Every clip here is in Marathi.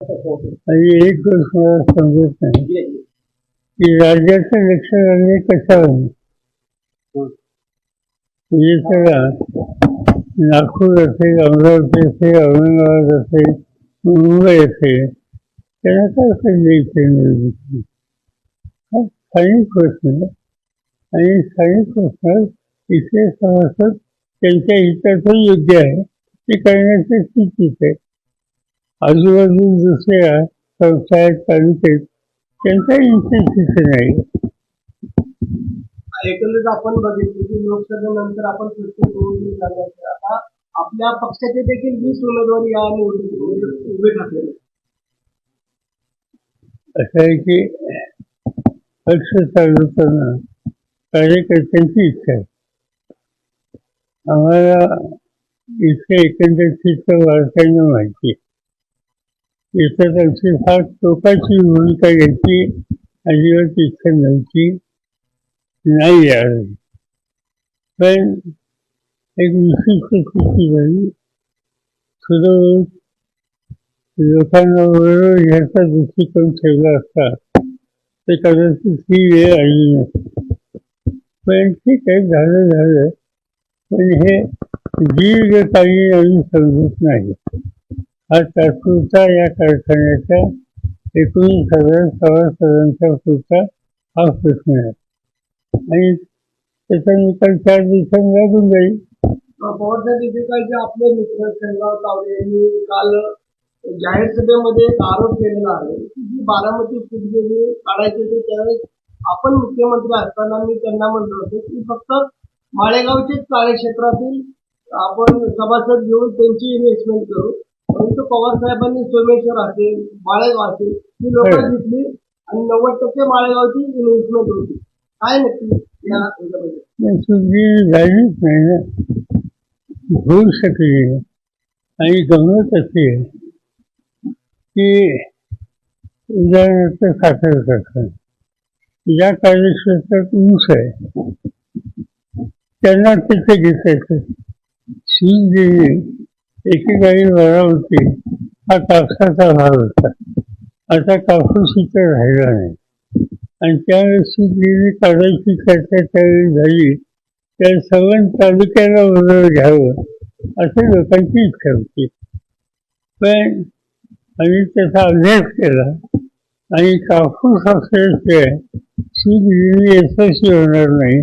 आणि एक गोष्ट समजत नाही. की राज्याचं लक्ष लागणे कशावर? म्हणजे सगळा नागपूर असेल अमरावती असेल औरंगाबाद असेल मुंबई असेल त्याला काय पाहिजे हा स्थानिक प्रश्न. आणि स्थानिक प्रश्न इथे सभासद त्यांच्या हिताचं योग्य आहे ते करण्याची स्थितीच आहे. आजूबाजू दुसऱ्या संस्था आहेत तालुक्यात त्यांचा इंटरेस्ट तिथे नाही. एकंदरीत आपण बघितलं की लोकसभेनंतर आपण निवडणूक आता आपल्या पक्षाचे देखील वीस उमेदवार या निवडणुकीत उभे ठाकलेले. असं आहे की पक्ष चालवताना कार्यकर्त्यांची इच्छा आहे. आम्हाला इथे एकंदर चित्र वारसांना माहिती आहे. इथं त्यांची फार टोकाची भूमिका घ्यायची अजिबात इच्छा नव्हती. नाही आहे पण एक विशिष्ट स्थिती झाली थोडं लोकांना बरोबर ह्याचा दृष्टिकोन ठेवला असता ते कदाचित ही वेळ आली नसते. पण ठीक आहे झालं झालं. पण हे दीर्घकालीन आम्ही समजत नाही. हा तात्पुरता या कारखान्याच्या एकोणीस हजार सभासदांच्या पुरता हा प्रश्न आहे. आणि त्याचा निकाल चार दिवसांनी लागून जाईल. आपले मित्र शेंगाव तावडे यांनी काल जाहीर सभेमध्ये एक आरोप केलेला आहे की जी बारामती सीट काढायची होती त्यावेळेस आपण मुख्यमंत्री असताना मी त्यांना म्हणलो होतो की फक्त माळेगावचेच कार्यक्षेत्रातील आपण सभासद घेऊन त्यांची इन्व्हेस्टमेंट करू. परंतु पवार साहेबांनी सोमेश्वर असेल माळेगाव असेल ही लोक हो. घेतली आणि नव्वद टक्के माळेगावची इन्व्हेस्टमेंट होती. काय नक्की या झालीच नाही ना. होऊ शकली. आणि गमत अशी आहे की उदाहरणार्थ साखर कारखाना. या कार्यक्षेत्रात ऊस आहे त्यांना तिथे घेतायचं सूज देणे एकेकाळी वरावती हा कापसाचा भाग होता. आता कापूस इथं राहिला नाही. आणि त्यावेळेस जी काढायची चर्चा त्यावेळी झाली. त्या सवन तालुक्याला बरोबर घ्यावं असं लोकांची इच्छा होती. पण आम्ही त्याचा अभ्यास केला आणि कापूस असल्याशिवाय सूट यशस्वी होणार नाही.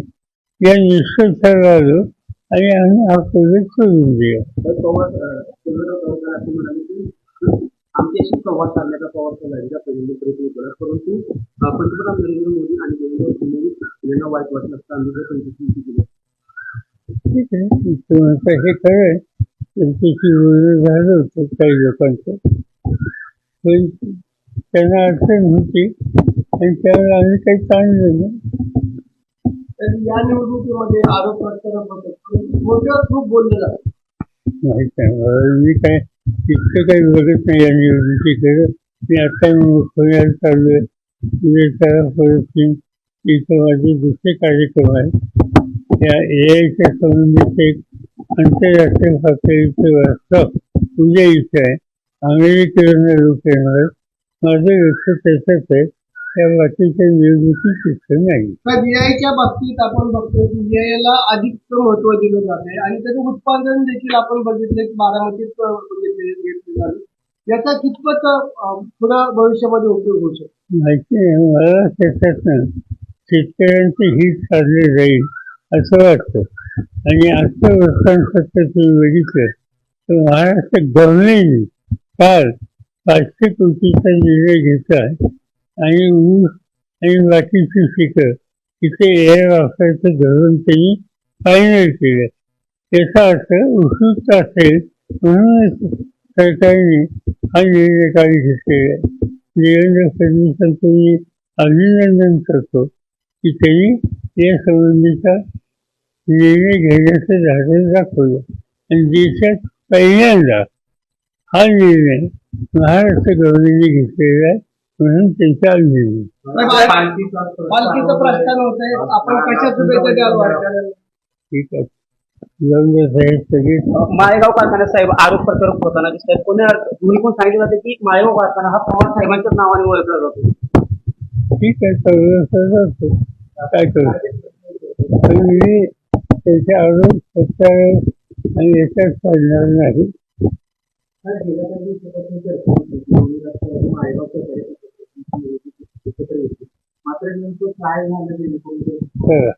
या निष्कर्षाला आलो आणि आम्ही हा प्रोजेक्ट सोडून दिला पवार असं म्हणाले की आमच्याशी संवाद साधण्याचा पवार साहेबांचा पहिल्यांदा प्रयत्न केला परंतु पंतप्रधान नरेंद्र मोदी आणि देवेंद्र फडणवीस यांना वाईट वाटलं असतं आम्ही त्यांच्याशी केलं ठीक आहे. हे कळेल त्यांच्याशी बोलणं झालं होतं काही लोकांचं. पण त्यांना अडचण होती. आणि त्यावेळेला आम्ही काही नाही. तर या निवडणुकीमध्ये आरोप प्रत्यारोप गोष्टीवर खूप बोलले जातात माहीत नाही. मला मी काय इतकं काही बघत नाही या निवडणुकीकडे मी आता पुण्याला चालू आहे उद्या इथं माझे दुसरे कार्यक्रम आहेत. या ए आयच्या संबंधित एक आंतरराष्ट्रीय पातळीचं वास्तव उद्या इथे आहे. अमेरिकेवरनं लोक येणार माझं लक्ष त्याच्यात आहे. त्या बाकीच्या निवडणुकीत तिथं नाही. तर VI बाबतीत आपण बघतो की VI ला अधिक महत्त्व दिलं जाते आणि त्याचं उत्पादन देखील आपण बघितलं की बारामतीत बघितले घेतले झाले याचा कितपत पुढं भविष्यामध्ये उपयोग होऊ शकतो? माहिती आहे मला त्याच्यातनं शेतकऱ्यांचे हित साधले जाईल असं वाटतं. आणि आजचं वृत्तांत तुम्ही बघितलं तर महाराष्ट्र गव्हर्नमेंटने काल पाचशे कोटीचा निर्णय घेतला आणि ऊस आणि बाकीची पिकं तिथे एअर वापरायचं धरून त्यांनी फायनल केलं याचा अर्थ उत्सुकता असेल म्हणूनच सरकारने हा निर्णय काल घेतलेला आहे देवेंद्र फडणवीसांचं मी अभिनंदन करतो की त्यांनी या संबंधीचा निर्णय घेण्याचं धाडस दाखवलं आणि देशात पहिल्यांदा हा निर्णय महाराष्ट्र गव्हर्नमेंटने घेतलेला आहे म्हणून त्यांचा अभिनंदन पालखीचं प्रस्थान होत आहे आपण कशा शुभेच्छा द्याल वाटतं ठीक आहे. साहेब सगळी माळेगाव कारखान्यात साहेब आरोप प्रत्यारोप होताना दिसतात कोणी दोन्ही पण सांगितलं जाते की माळेगाव कारखाना हा पवार साहेबांच्याच नावाने ओळखला जातो. ठीक आहे सगळं सगळं असतं. काय करू? पण मी त्याच्या आरोप आणि याच्यात पडणार नाही. मात्र नेमकं काय झालं खरं